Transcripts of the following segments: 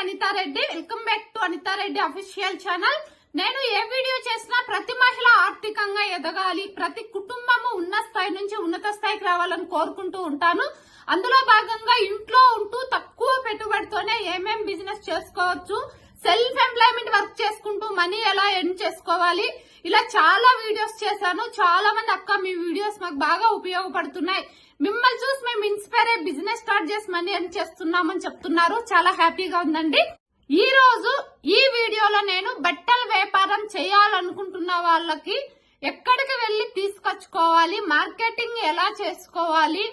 Anithareddy. Welcome back to Anithareddy official channel నేను ఏ video చేసినా ప్రతి మహిళ ఆర్థికంగా ఎదగాలి. ప్రతి కుటుంబము ఉన్న స్థాయి నుంచి ఉన్నత స్థాయికి రావాలని కోరుకుంటూ ఉంటాను. అందులో భాగంగా ఇంట్లో ఉంటూ తక్కువ పెట్టుబడితోనే ఏమేం బిజినెస్ చేసుకోవచ్చు సెల్ఫ్ ఎంప్లాయ్మెంట్ వర్క్ చేసుకుంటూ మనీ ఎలా ఎర్న్ చేసుకోవాలి ఇలా చాలా వీడియోస్ చేశాను. చాలా మంది అక్క మీ వీడియోస్ మాకు బాగా ఉపయోగపడుతున్నాయి. మిమ్మల్ని చూసి మేము ఇన్స్పైర్ అయ్యి బిజినెస్ స్టార్ట్ చేసి మనీ అని చేస్తున్నామని చెప్తున్నారు. చాలా హ్యాపీగా ఉందండి. ఈ రోజు ఈ వీడియోలో నేను బట్టల వ్యాపారం చేయాలనుకుంటున్న వాళ్ళకి ఎక్కడికి వెళ్ళి తీసుకొచ్చుకోవాలి? మార్కెటింగ్ ఎలా చేసుకోవాలి?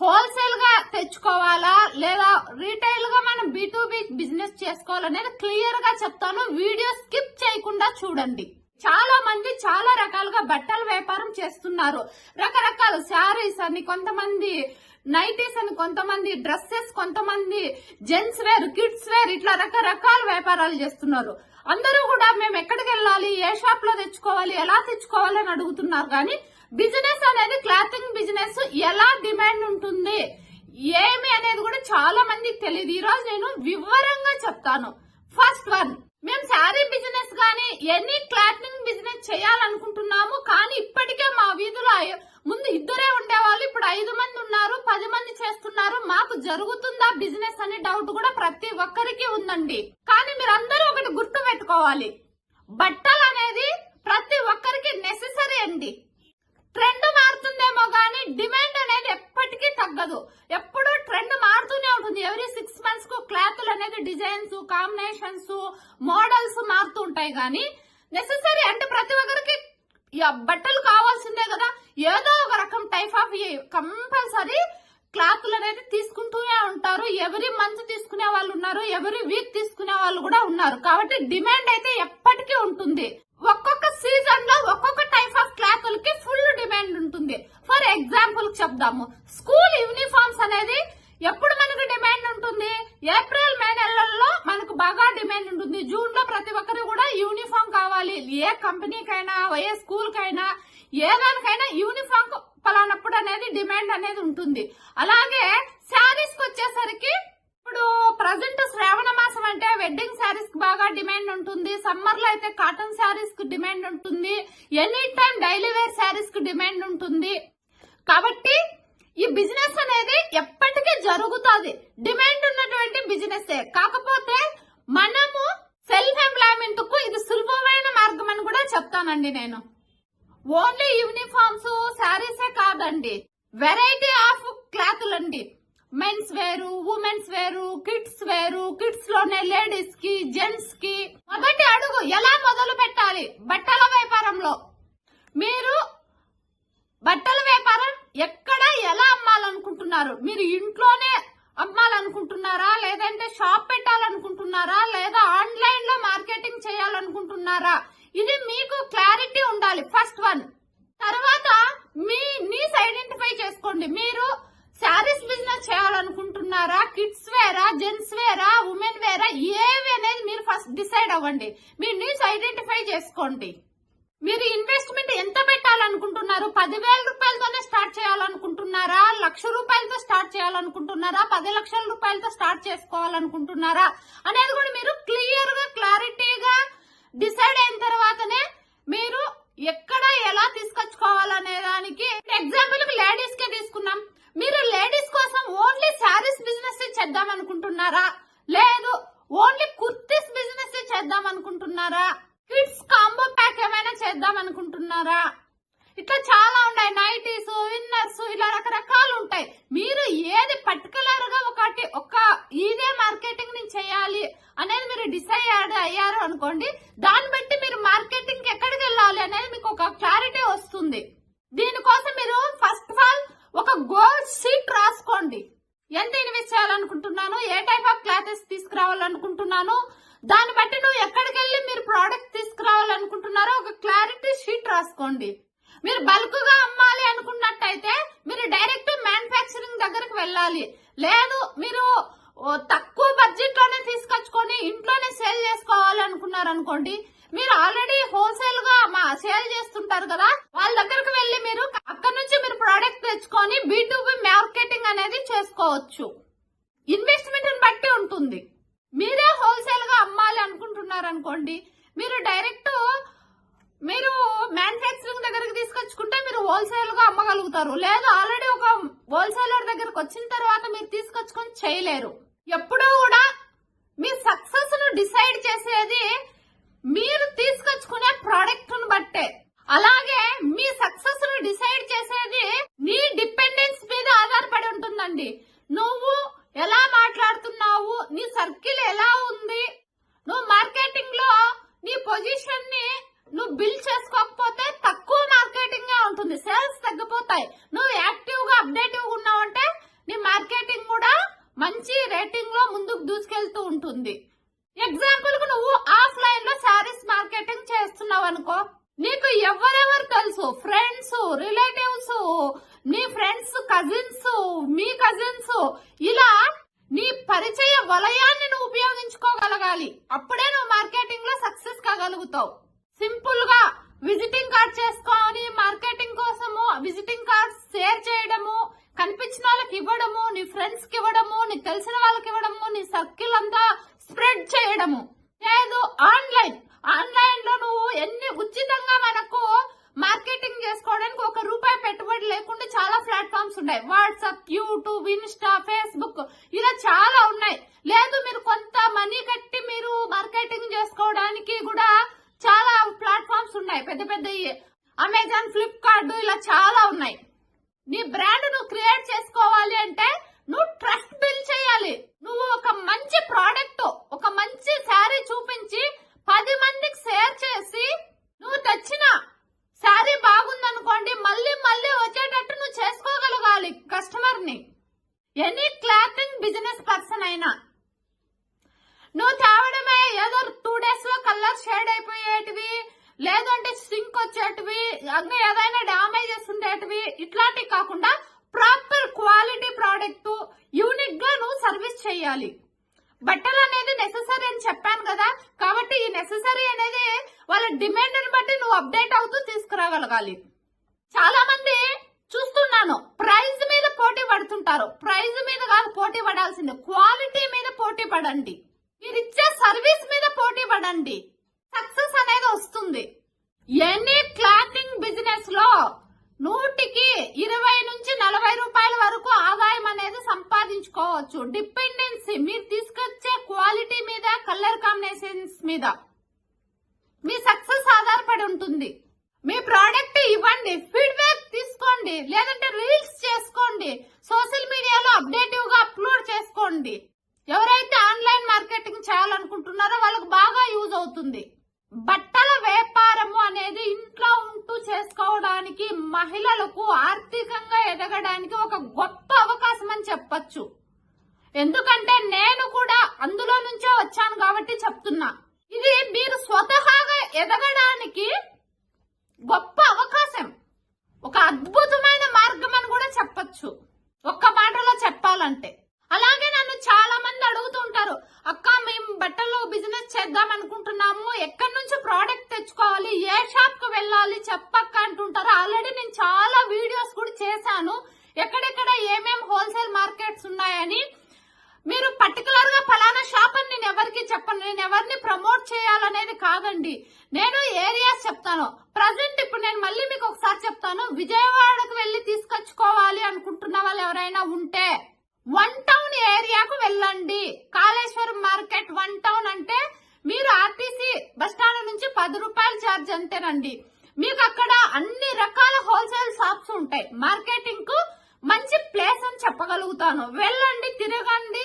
హోల్సేల్గా తెచ్చుకోవాలా? లేదా రీటైల్గా మనం బీ బిజినెస్ చేసుకోవాలనేది క్లియర్గా చెప్తాను. వీడియో స్కిప్ చేయకుండా చూడండి. చాలా మంది చాలా రకాలుగా బట్టల వ్యాపారం చేస్తున్నారు. రకరకాల శారీస్ అని కొంతమంది నైటీస్ అని కొంతమంది డ్రెస్సెస్ కొంతమంది జెంట్స్ వేర్ కిడ్స్ వేర్ ఇట్లా రకరకాల వ్యాపారాలు చేస్తున్నారు. అందరూ కూడా మేము ఎక్కడికి వెళ్ళాలి ఏ షాప్లో తెచ్చుకోవాలి ఎలా తెచ్చుకోవాలి అని అడుగుతున్నారు. కానీ బిజినెస్ అనేది క్లాతింగ్ బిజినెస్. ఎలా డిమాండ్ ఉంటుంది ఏమి అనేది కూడా చాలా మందికి తెలియదు. ఈ రోజు నేను వివరంగా చెప్తాను. ఫస్ట్ వన్ మేము శారీ బిజినెస్ గానీ ఎనీ క్లాతింగ్ బిజినెస్ చేయాలనుకుంటున్నాము. కానీ ఇప్పటికే మా వీధిలో ముందు ఇద్దరే ఉండేవాళ్ళు. ఇప్పుడు ఐదు మంది ఉన్నారు పది మంది చేస్తున్నారు. మాకు జరుగుతుందా బిజినెస్ అనే డౌట్ కూడా ప్రతి ఒక్కరికి ఉందండి. కానీ మీరందరూ ఒకటి గుర్తు పెట్టుకోవాలి. బట్ట అనేది ప్రతి ఒక్కరికి నెససరీ అండి ట్రెండ్ మారుతుందేమో గానీ డిమాండ్ అనేది ఎప్పటికీ తగ్గదు ఎప్పుడూ ట్రెండ్ మారుతూనే ఉంటుంది ఎవరీ సిక్స్ మంత్స్కు క్లాత్లు అనేది డిజైన్స్ కాంబినేషన్స్ మోడల్స్ మారుతూ ఉంటాయి కానీ నెససరీ అంటే ప్రతి ఒక్కరికి బట్టలు కావాల్సిందే కదా. ఏదో ఒక రకం టైప్ ఆఫ్ కంపల్సరీ క్లాతులు అనేది తీసుకుంటూనే ఉంటారు. ఎవరి మంత్ తీసుకునే వాళ్ళు ఉన్నారు. ఎవరి వీక్ తీసుకునే వాళ్ళు కూడా ఉన్నారు. కాబట్టి డిమాండ్ అయితే ఎప్పటికీ ఉంటుంది. ఒక్కొక్క సీజన్లో ఒక్కొక్క టైప్ ఆఫ్ క్లాతులకి ఫుల్ డిమాండ్ ఉంటుంది. ఫర్ ఎగ్జాంపుల్ చెప్దాము. స్కూల్ యూనిఫామ్స్ అనేది ఎప్పుడు మనకు డిమాండ్ ఉంటుంది? ఏప్రిల్ మే నెలల్లో మనకు బాగా డిమాండ్ ఉంటుంది. జూన్లో ప్రతి ఒక్కరు కూడా యూనిఫామ్ కావాలి. ఏ కంపెనీకైనా ఏ స్కూల్ కైనా ఏ దానికైనా యూనిఫామ్ పలానప్పుడు అనేది డిమాండ్ అనేది ఉంటుంది. అలాగే శారీస్కి వచ్చేసరికి ఇప్పుడు ప్రజెంట్ శ్రావణ మాసం అంటే వెడ్డింగ్ శారీస్కి బాగా డిమాండ్ ఉంటుంది. సమ్మర్లో అయితే కాటన్ శారీస్కి డిమాండ్ ఉంటుంది. ఎనీ టైం డైలీ వేర్ శారీస్కి డిమాండ్ ఉంటుంది. కాబట్టి ఈ బిజినెస్ అనేది ఎప్పటికీ జరుగుతుంది. డిమాండ్ ఉన్నటువంటి బిజినెస్ కాకపోతే మనము సెల్ఫ్ ఎంప్లాయ్మెంట్కు ఇది సులభమైన మార్గం అని కూడా చెప్తానండి నేను. ఓన్లీ యూనిఫామ్స్ శారీసే కాదండి. వెరైటీ ఆఫ్ క్లాతులండి మెన్స్ వేరు ఉమెన్స్ వేరు కిడ్స్ వేరు కిడ్స్లోనే లేడీస్కి జెంట్స్కి. మొదటి అడుగు ఎలా మొదలు పెట్టాలి? బట్టల వ్యాపారంలో. మీరు బట్టల వ్యాపారం ఎక్కడ ఎలా అమ్మాలనుకుంటున్నారు? మీరు ఇంట్లోనే అమ్మాలనుకుంటున్నారా? లేదంటే షాప్ పెట్టాలనుకుంటున్నారా? లేదా ఆన్లైన్లో మార్కెటింగ్ చేయాలనుకుంటున్నారా? ఇది మీకు క్లారిటీ ఉండాలి ఫస్ట్ వన్. తర్వాత మీ నీస్ ఐడెంటిఫై చేసుకోండి. మీరు శారీస్ బిజినెస్ చేయాలనుకుంటున్నారా? కిడ్స్ వేరా? జెంట్స్ వేరా? ఉమెన్ వేరా? ఏవి అనేది మీరు ఫస్ట్ డిసైడ్ అవ్వండి. మీ నీస్ ఐడెంటిఫై చేసుకోండి. మీరు ఇన్వెస్ట్మెంట్ ఎంత పెట్టాలనుకుంటున్నారు? పదివేల రూపాయలతోనే స్టార్ట్ చేయాలనుకుంటున్నారా? లక్ష రూపాయలతో స్టార్ట్ చేయాలనుకుంటున్నారా? పది లక్షల రూపాయలతో స్టార్ట్ చేసుకోవాలనుకుంటున్నారా? అనేది కూడా మీరు క్లియర్గా క్లారిటీగా డిసైడ్ అయిన తర్వాతనే మీరు ఎక్కడ ఎలా తీసుకొచ్చుకోవాలనే దానికి ఎగ్జాంపుల్ లేడీస్ కే తీసుకున్నాం మీరు లేడీస్ కోసం ఓన్లీ శారీస్ బిజినెస్ చేద్దాం అనుకుంటున్నారా లేదు ఓన్లీ కుర్తీస్ బిజినెస్ చేద్దాం అనుకుంటున్నారా కిడ్స్ కాంబో ప్యాక్ ఏమైనా చేద్దాం అనుకుంటున్నారా ఇట్లా చాలా ఉన్నాయి నైటీస్ ఇన్నర్స్ ఇలా రకరకాలు ఉంటాయి మీరు ఏది పర్టికులర్గా ఒకటి ఒక ఇదే మార్కెటింగ్ నేను చేయాలి అనేది మీరు డిసైడ్ అయ్యారు అనుకోండి దాన్ని బట్టి మీరు మార్కెటింగ్ ఎక్కడికి వెళ్ళాలి అనేది మీకు ఒక క్లారిటీ వస్తుంది దీనికోసం మీరు ఫస్ట్ ఆఫ్ ఆల్ ఒక గోల్ షీట్ రాసుకోండి ఎంత ఇన్వెస్ట్ ఏ టైప్ ఆఫ్ క్లాతెస్ తీసుకురావాలనుకుంటున్నాను దాన్ని బట్టి నువ్వు ఎక్కడికి వెళ్ళి మీరు ప్రోడక్ట్ తీసుకురావాలనుకుంటున్నారో ఒక క్లారిటీ షీట్ రాసుకోండి. మీరు బల్క్గా అమ్మాలి అనుకున్నట్టయితే మీరు డైరెక్ట్ మ్యానుఫ్యాక్చరింగ్ దగ్గరకు వెళ్ళాలి. లేదు మీరు తక్కువ బడ్జెట్లోనే తీసుకొచ్చుకొని ఇంట్లోనే సేల్ చేసుకోవాలనుకున్నారు అనుకోండి మీరు ఆల్రెడీ హోల్సేల్గా మా సేల్ చేస్తుంటారు కదా వాళ్ళ దగ్గరకు వెళ్ళి మీరు అక్కడ నుంచి మీరు ప్రోడక్ట్ తెచ్చుకొని బీటూబీ మార్కెటింగ్ అనేది చేసుకోవచ్చు. ఇన్వెస్ట్మెంట్ బట్టి ఉంటుంది. మీరే హోల్సేల్గా అమ్మాలి అనుకుంటున్నారు అనుకోండి మీరు డైరెక్ట్ మీరు మ్యానుఫ్యాక్చరింగ్ దగ్గరికి తీసుకొచ్చుకుంటే మీరు హోల్సేల్గా అమ్మగలుగుతారు. లేదు ఆల్రెడీ ఒక హోల్సేలర్ దగ్గరకు వచ్చిన తర్వాత మీరు తీసుకొచ్చుకొని చేయలేరు. ఎప్పుడూ కూడా మీ సక్సెస్ను డిసైడ్ చేసేది మీరు తీసుకొచ్చుకునే ప్రోడక్ట్ను బట్టే. అలాగే మీ సక్సెస్ను డిసైడ్ చేసేది నీ డిపెండెన్స్ మీద ఆధారపడి ఉంటుందండి. నువ్వు ఎలా మాట్లాడుతున్నావు? నీ సర్కిల్ ఎలా ఉంది? నువ్వు మార్కెటింగ్లో నీ పొజిషన్ని నువ్వు బిల్డ్ చేసుకోకపోతే తక్కువ మార్కెటింగ్గా ఉంటుంది. సేల్స్ తగ్గిపోతాయి. నువ్వు యాక్టివ్గా అప్డేటివ్గా ఉన్నావంటే నీ మార్కెటింగ్ కూడా మంచి రేటింగ్లో ముందుకు దూసుకెళ్తూ ఉంటుంది. ఎగ్జాంపుల్కు నువ్వు ఆఫ్లైన్లో శారీస్ మార్కెటింగ్ చేస్తున్నావు అనుకో నీకు ఎవరెవరు తెలుసు? ఫ్రెండ్స్ రిలేటివ్స్ నీ ఫ్రెండ్స్ కజిన్స్ మీ కజిన్స్ ఇలా నీ పరిచయ వలయాన్ని నువ్వు ఉపయోగించుకోగలగాలి. అప్పుడే నువ్వు మార్కెటింగ్లో సక్సెస్ కాగలుగుతావు. సింపుల్గా విజిటింగ్ కార్డ్ చేసుకొని మార్కెటింగ్ కోసము విజిటింగ్ కార్డ్స్ షేర్ చేయడము కనిపించిన వాళ్ళకి ఇవ్వడము నీ ఫ్రెండ్స్కి ఇవ్వడము నీకు తెలిసిన వాళ్ళకి ఇవ్వడము నీ సర్కిల్ అంతా స్ప్రెడ్ చేయడము. లేదు ఆన్లైన్ ఆన్లైన్లో నువ్వు ఎన్ని ఉచితంగా మనకు మార్కెటింగ్ చేసుకోవడానికి ఒక రూపాయి పెట్టుబడి లేకుండా చాలా ప్లాట్ఫామ్స్ ఉన్నాయి. వాట్సాప్ యూట్యూబ్ ఇన్స్టా ఫేస్బుక్ ఇలా చాలా ఉన్నాయి. లేదు మీరు కొంత మనీ కట్టి మీరు మార్కెటింగ్ చేసుకోవడానికి కూడా చాలా ప్లాట్ఫామ్స్ ఉన్నాయి. పెద్ద పెద్ద అమెజాన్ ఫ్లిప్కార్ట్ ఇలా చాలా ఉన్నాయి. నీ బ్రాండ్ నువ్వు క్రియేట్ చేసుకోవాలి అంటే నువ్వు ట్రస్ట్ బిల్డ్ చేయాలి. నువ్వు ఒక మంచి ప్రోడక్ట్ ఒక మంచి శారీ చూపించి పది మందికి షేర్ చేసి నువ్వు తెచ్చిన శారీ బాగుందనుకోండి మళ్ళీ మళ్ళీ వచ్చేటట్టు నువ్వు చేసుకోగలగాలి కస్టమర్ని ఎనీ క్లాతింగ్ బిజినెస్ పర్సన్ అయినా. నువ్వు తేవడమే ఏదో టూ డేస్లో కలర్ షేడ్ అయిపోయేటివి లేదంటే సింక్ వచ్చేటివి ఇంకా ఏదైనా డ్యామేజెస్ ఉండేటివి ఇట్లాంటివి కాకుండా ప్రాపర్ క్వాలిటీ ప్రోడక్ట్ యూనిక్గా నువ్వు సర్వీస్ చేయాలి. బట్టలు అనేది నెససరీ అని చెప్పాను కదా కాబట్టి ఈ నెససరీ అనేది వాళ్ళ డిమాండ్ని బట్టి నువ్వు అప్డేట్ అవుతూ తీసుకురాగలగాలి. చాలా మంది చూస్తున్నాను. ప్రైజ్ మీద పోటీ పడుతుంటారు. ప్రైజ్ మీద కాదు పోటీ పడాల్సింది. క్వాలిటీ మీద పోటీ పడండి. మీరు ఇచ్చే సర్వీస్ మీద పోటీ పడండి. సక్సెస్ అనేది వస్తుంది. ఎనీ క్లాతింగ్ బిజినెస్లో నూటికి ఇరవై నుంచి నలభై రూపాయల వరకు ఆదాయం అనేది సంపాదించుకోవచ్చు. డిపెండెన్సీ మీరు తీసుకొచ్చే క్వాలిటీ మీద కలర్ కాంబినేషన్స్ మీద. మీ సక్సెస్ ఆధారపడి ఉంటుంది. మీ ప్రోడక్ట్ ఇవ్వండి ఫీడ్బ్యాక్ తీసుకోండి లేదంటే రీల్స్ చేసుకోండి సోషల్ మీడియాలో అప్డేటివ్గా అప్లోడ్ చేసుకోండి. ఎవరైతే ఆన్లైన్ మార్కెటింగ్ చేయాలనుకుంటున్నారో వాళ్ళకి బాగా యూజ్ అవుతుంది. బట్టల వ్యాపారము అనేది ఇంట్లో ఉంటూ చేసుకోవడానికి మహిళలకు ఆర్థికంగా ఎదగడానికి ఒక గొప్ప అవకాశం అని చెప్పచ్చు. ఎందుకంటే నేను కూడా అందులో నుంచే వచ్చాను కాబట్టి చెప్తున్నా. ఇది మీరు స్వతహాగా ఎదగడానికి గొప్ప అవకాశం. ఒక అద్భుతమైన మార్గం అని కూడా చెప్పచ్చు. ఒక్క మాటలో చెప్పాలంటే. అలాగే నన్ను చాలా మంది అడుగుతుంటారు అక్క మేము బట్టలు బిజినెస్ చేద్దాం అనుకుంటున్నాము. ఎక్కడి నుంచి ప్రోడక్ట్ తెచ్చుకోవాలి? ఏ షాప్కు వెళ్ళాలి? చెప్పక్క అంటుంటారు. ఆల్రెడీ నేను చాలా వీడియోస్ కూడా చేశాను. ఎక్కడెక్కడ ఏమేం హోల్సేల్ మార్కెట్స్ ఉన్నాయని. మీరు పర్టికులర్గా ఫలానా షాప్ అని నేను ఎవరికి చెప్పను. నేను ఎవరిని ప్రమోట్ చేయాలనేది కాదండి. నేను ఏరియాస్ చెప్తాను ప్రజెంట్ ఇప్పుడు నేను మళ్ళీ మీకు ఒకసారి చెప్తాను విజయవాడకు వెళ్ళి తీసుకొచ్చుకోవాలి అనుకుంటున్న వాళ్ళు ఎవరైనా ఉంటే వన్ టౌన్ ఏరియాకు వెళ్ళండి. కాళేశ్వరం మార్కెట్ వన్ టౌన్ అంటే మీరు ఆర్టీసీ బస్ స్టాండ్ నుంచి పది రూపాయలు ఛార్జ్ అంతేనండి. మీకు అక్కడ అన్ని రకాల హోల్సేల్ షాప్స్ ఉంటాయి. మార్కెటింగ్కు మంచి ప్లేస్ అని చెప్పగలుగుతాను. వెళ్ళండి తిరగండి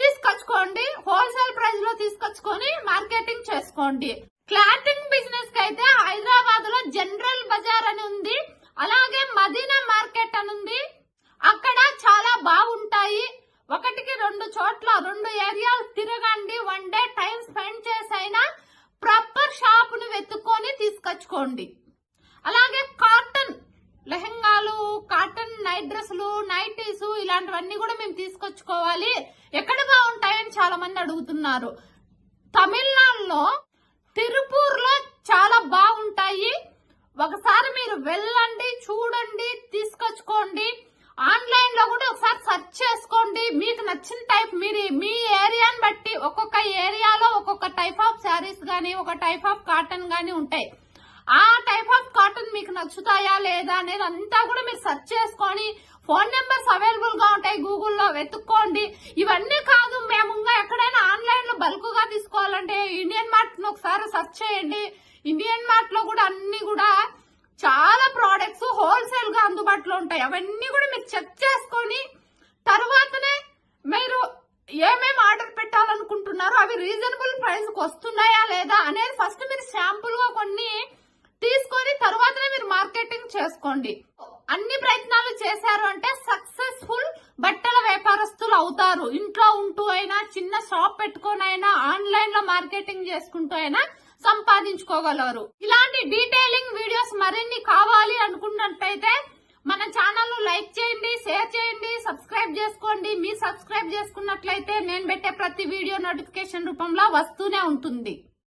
తీసుకొచ్చుకోండి. హోల్సేల్ ప్రైస్లో తీసుకొచ్చుకొని మార్కెటింగ్ చేసుకోండి. క్లాతింగ్ బిజినెస్కి అయితే హైదరాబాద్లో జనరల్ బజార్ అని ఉంది అలాగే మదీనా మార్కెట్ అని ఉంది అక్కడ చాలా బాగుంటాయి. ఒకటికి రెండు చోట్ల రెండు ఏరియాలు తిరగండి. వన్ డే టైం స్పెండ్ చేసైనా ప్రాపర్ షాప్ను వెతుక్కొని తీసుకొచ్చుకోండి. అలాగే కాటన్ లెహంగాలు కాటన్ నైట్ డ్రెస్సులు నైటీస్ ఇలాంటివన్నీ కూడా మేము తీసుకొచ్చుకోవాలి. ఎక్కడ బాగుంటాయని చాలా మంది అడుగుతున్నారు. తమిళనాడులో తిరుపూర్లో చాలా బాగుంటాయి. ఒకసారి మీరు వెళ్ళండి చూడండి తీసుకొచ్చుకోండి. ఆన్లైన్లో కూడా ఒకసారి సెర్చ్ చేసుకోండి. మీకు నచ్చిన టైప్ మీరు మీ ఏరియాని బట్టి ఒక్కొక్క ఏరియాలో ఒక్కొక్క టైప్ ఆఫ్ శారీస్ గానీ ఒక టైప్ ఆఫ్ కాటన్ గానీ ఉంటాయి. ఆ టైప్ ఆఫ్ కాటన్ మీకు నచ్చుతాయా లేదా అనేది అంతా కూడా మీరు సెర్చ్ చేసుకొని ఫోన్ నెంబర్స్ అవైలబుల్గా ఉంటాయి గూగుల్లో వెతుక్కోండి. ఇవన్నీ కాదు మేము ఇంకా ఎక్కడైనా ఆన్లైన్లో బల్క్గా తీసుకోవాలంటే ఇండియన్ మార్ట్ ఒకసారి సెర్చ్ చేయండి. ఇండియన్ మార్ట్లో కూడా అన్ని కూడా చాలా ప్రోడక్ట్స్ హోల్సేల్గా అందుబాటులో ఉంటాయి. అవన్నీ కూడా మీరు చెక్ చేసుకొని తర్వాతనే మీరు ఏమేమి ఆర్డర్ పెట్టాలనుకుంటున్నారో అవి రీజనబుల్ ప్రైస్ వస్తున్నాయా లేదా అనేది ఫస్ట్ మీరు శాంపుల్గా కొన్ని తీసుకొని తర్వాతనే మీరు మార్కెటింగ్ చేసుకోండి. అన్ని ప్రయత్నాలు చేశారు అంటే సక్సెస్ఫుల్ బట్టల వ్యాపారస్తులు అవుతారు. ఇంట్లో ఉంటూ అయినా చిన్న షాప్ పెట్టుకొని అయినా ఆన్లైన్లో మార్కెటింగ్ చేసుకుంటూ అయినా సంపాదించుకోగలరు. ఇలాంటి డీటెయిలింగ్ వీడియోస్ మరిన్ని కావాలి అనుకున్నట్టయితే మన ఛానల్ను లైక్ చేయండి షేర్ చేయండి సబ్స్క్రైబ్ చేసుకోండి. మీరు సబ్స్క్రైబ్ చేసుకున్నట్లయితే నేను పెట్టే ప్రతి వీడియో నోటిఫికేషన్ రూపంలో వస్తూనే ఉంటుంది.